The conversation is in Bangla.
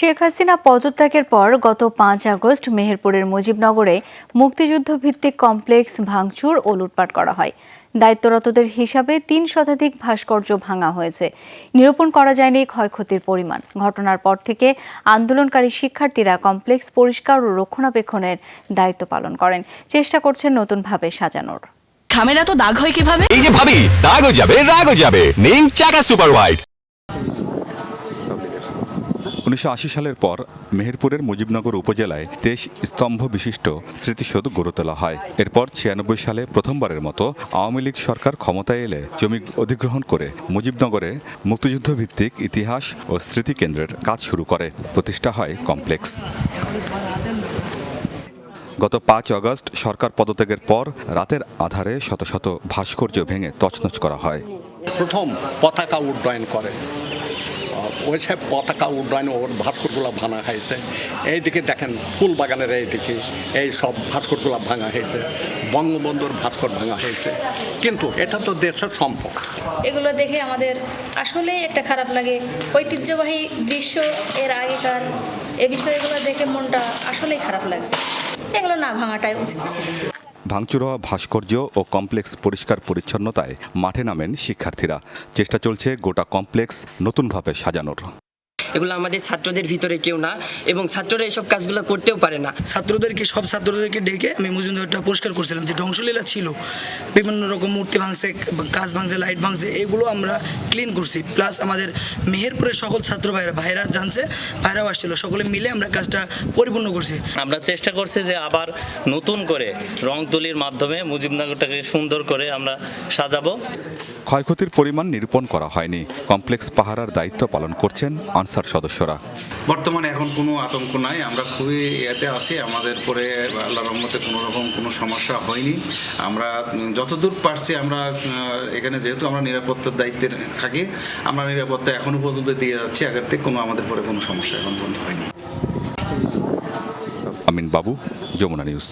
শেখ হাসিনা পদত্যাগের পর গত পাঁচ আগস্ট মেহেরপুরের মুজিবনগরে মুক্তিযুদ্ধ ভিত্তিক কমপ্লেক্স ভাঙচুর ও লুটপাট করা হয়। দায়িত্বরতদের হিসাবে তিন শতাধিক ভাস্কর্য ভাঙা হয়েছে। নিরূপণ করা যায়নি ক্ষয়ক্ষতির পরিমাণ। ঘটনার পর থেকে আন্দোলনকারী শিক্ষার্থীরা কমপ্লেক্স পরিষ্কার ও রক্ষণাবেক্ষণের দায়িত্ব পালন করেন। চেষ্টা করছেন নতুনভাবে সাজানোর। খামেরা তো দাগ হয় কীভাবে? এই যে ভাবি দাগও যাবে রাগও যাবে। নিম চাকা সুপার হোয়াইট উনিশশো আশি সালের পর মেহেরপুরের মুজিবনগর উপজেলায় তেইশ স্তম্ভ বিশিষ্ট স্মৃতিসৌধ গড়ে তোলা হয়। এরপর ছিয়ানব্বই সালে প্রথমবারের মতো আওয়ামী লীগ সরকার ক্ষমতায় এলে জমি অধিগ্রহণ করে মুজিবনগরে মুক্তিযুদ্ধ ভিত্তিক ইতিহাস ও স্মৃতি কেন্দ্রের কাজ শুরু করে। প্রতিষ্ঠা হয় কমপ্লেক্স। গত পাঁচ অগস্ট সরকার পদত্যাগের পর রাতের আধারে শত শত ভাস্কর্য ভেঙে তছনছ করা হয়। প্রথম পতাকা উড্ডয়ন করে। ওই সব পতাকা উড্ডয়ন ওর ভাস্করগুলো ভাঙা হয়েছে। এইদিকে দেখেন ফুল বাগানের এইদিকে এই সব ভাস্করগুলো ভাঙা হয়েছে, বঙ্গবন্ধুর ভাস্কর ভাঙা হয়েছে। কিন্তু এটা তো দেশের সম্পদ। এগুলো দেখে আমাদের আসলেই একটা খারাপ লাগে। ঐতিহ্যবাহী দৃশ্য এর আগেকার এ বিষয়গুলো দেখে মনটা আসলেই খারাপ লাগছে। এগুলো না ভাঙাটাই উচিত ছিল। ভাঙচুর হওয়া ভাস্কর্য ও কমপ্লেক্স পরিষ্কার পরিচ্ছন্নতায় মাঠে নামেন শিক্ষার্থীরা। চেষ্টা চলছে গোটা কমপ্লেক্স নতুনভাবে সাজানোর। এগুলো আমাদের ছাত্রদের ভিতরে কেউ না এবং ছাত্ররা এসব কাজগুলো করতেও পারে না। ছাত্রদেরকে সব ছাত্রদেরকে ডেকে আমি মজুমদারটা পরিষ্কার করছিলাম যে ধ্বংসলীলা ছিল। বিভিন্ন রকম মূর্তি ভাঙছে কাজ ভাঙছে লাইট ভাঙছে এগুলো আমরা ক্লিন করছি। প্লাস আমাদের মেহেরপুরের সকল ছাত্র ভাইরা ভাইরা জানছে ভাইরাও আসছিল সকলে মিলে আমরা কাজটা পরিপূর্ণ করছি। আমরা চেষ্টা করছি যে আবার নতুন করে রং তুলির মাধ্যমে মুজিবনগরটাকে সুন্দর করে আমরা সাজাবো। ক্ষয়ক্ষতির পরিমাণ নিরূপণ করা হয়নি। কমপ্লেক্স পাহারার দায়িত্ব পালন করছেন আনসার সদস্যরা। বর্তমানে এখন কোনো আতঙ্ক নাই আমরা খুবই ইয়েতে আছি আমাদের পরে আল্লাহ রহমতে কোনো রকম কোনো সমস্যা হয়নি। আমরা যতদূর পারছি আমরা এখানে যেহেতু আমরা নিরাপত্তার দায়িত্বে থাকি, আমরা নিরাপত্তা এখনও পর্যন্ত দিয়ে যাচ্ছি। আগের থেকে কোনো আমাদের পরে কোনো সমস্যা এখন পর্যন্ত হয়নি। আমিন বাবু যমুনা নিউজ।